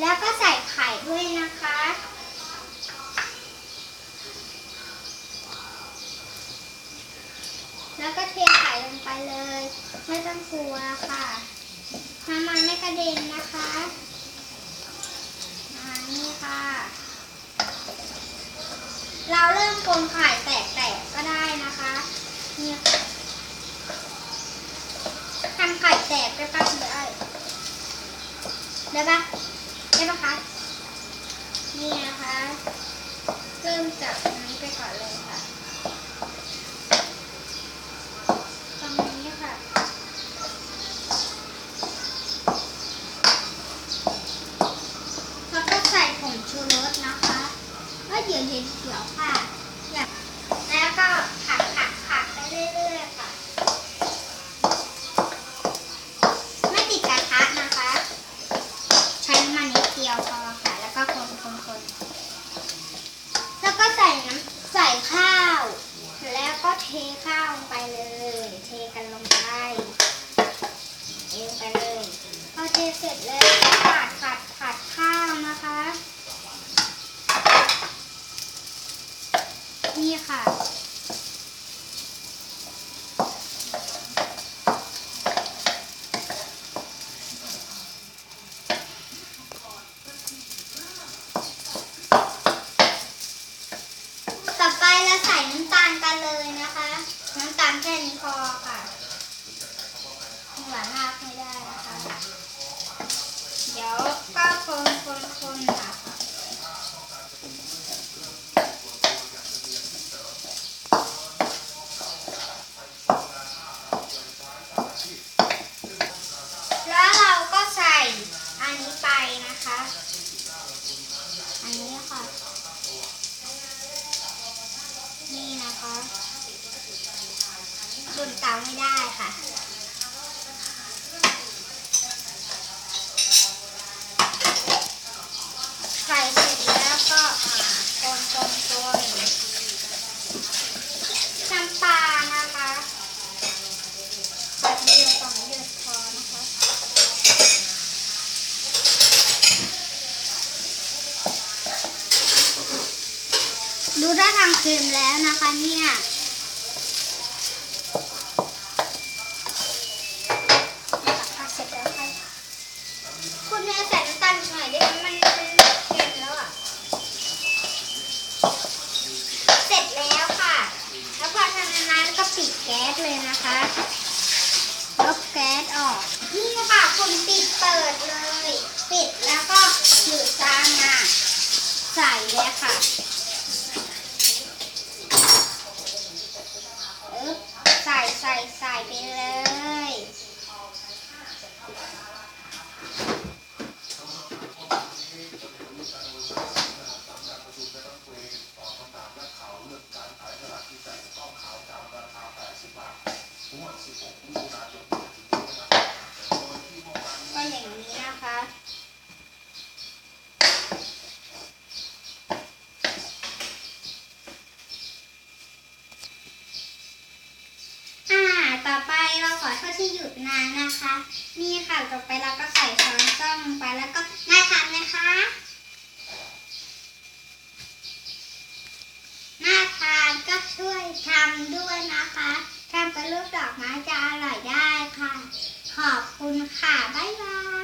แล้วก็ใส่ไข่ด้วยนะคะ แล้วก็เทไข่ลงไปเลย ไม่ต้องกลัวค่ะน้ำมันไม่กระเด็นนะคะอ่านี่ค่ะ เราเริ่มคนไข่แตกๆก็ได้นะคะนี่ค่ะทำไข่แตกได้ปะได้ได้ปะ ได้ปะคะ นี่นะคะ เริ่มจากนี้ไปก่อนเลยค่ะ ตรงนี้ค่ะ แล้วก็ใส่ผงชูรสนะคะ ก็เดี๋ยวเดี๋ยวเดี๋ยวค่ะอยากแล้วก็ผัดผัดผัดไปเรื่อยๆค่ะ ไม่ติดกระทะนะคะ ใช้น้ำมันนิดเดียวพอค่ะ แล้วก็คนคนคนแล้วก็ใส่น้ำใส่ข้าว แล้วก็เทข้าวลงไปเลย เทกันลงไปเทลงไปเลย พอเทเสร็จแล้วก็ผัดผัดผัดข้าวนะคะ นี่ค่ะต่อไปเราใส่น้ำตาลกันเลยนะคะ น้ำตาลแค่นี้พอค่ะหวานมากไม่ได้นะคะ เดี๋ยวก็คนคนคนค่ะ แล้วเราก็ใส่อันนี้ไปนะคะ อันนี้ค่ะ นี่นะคะดุนเตาไม่ได้ค่ะ ใส่เสร็จแล้วก็อ่าคนคนคนน้ำปลานะคะใส่เยอะสองเยอะพอนะคะ ดูได้ทางเค็มแล้วนะคะเนี่ยผัดเสร็จแล้วค่ะคุณแม่ใส่น้ำตาลหน่อยได้ไหมมันมันเค็มแล้วอะ เสร็จแล้วค่ะ แล้วพอทำนั้นก็ปิดแก๊สเลยนะคะลบแก๊สออก นี่ค่ะคุณปิดเปิดเลย ปิดแล้วก็หยุดจานอะใส่เลยค่ะ อึ๊บใส่ใส่ใส่ไปเลย ก็อย่างนี้นะคะอ่าต่อไปเราขอโทษที่หยุดนานนะคะ นี่ค่ะต่อไปเราก็ใส่ช้อนส้อมลงไปแล้วก็น่าทานไหมคะ น่าทานก็ช่วยทำด้วยนะคะำเป็นรูปดอกไม้จะอร่อยได้ค่ะ ขอบคุณค่ะ บ๊ายบาย